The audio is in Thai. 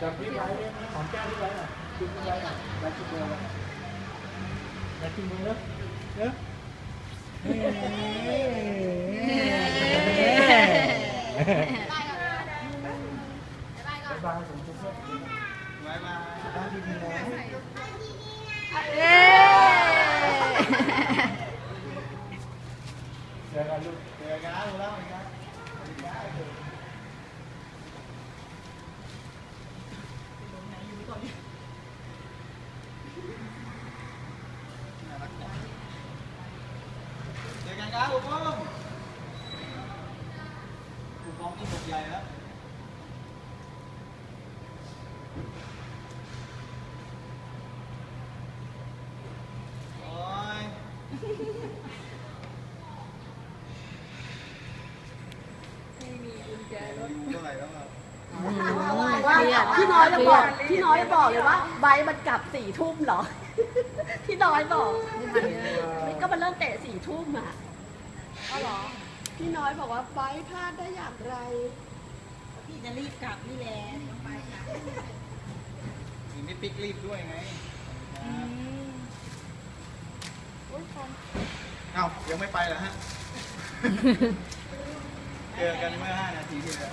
จับพี่ไว้หอมแก้มพี่ไว้อะจุ๊บพี่ไว้อะรักจุ๊บมือเลยรักจุ๊บมือแล้วเนอะเฮ้ยบายผมจุ๊บด้วยบายบายบ้านดีๆนะ เย้เจอกันลูกเจอกันรู้แล้วเหมือนกันเจอกันครับคุณป้อมคุณป้อมนี่หมดใหญ่แล้วโอ้ยไม่มีกุญแจรถเท่าไหร่แล้วอะว่าพี่น้อยจะบอกพี่น้อยจะบอกเลยว่าใบมันกลับสี่ทุ่มเหรอ พี่น้อยบอกมันก็มันเริ่มเตะสี่ทุ่มอะ ก็หรอพี่น้อยบอกว่าใบพลาดได้อย่างไร พี่จะรีบกลับนี่แหละต้องไปค่ะมีไม่ปิกรีบด้วยไงเอ้ายังไม่ไปเหรอฮะ เจอกันเมื่อ 5 นาทีที่แล้ว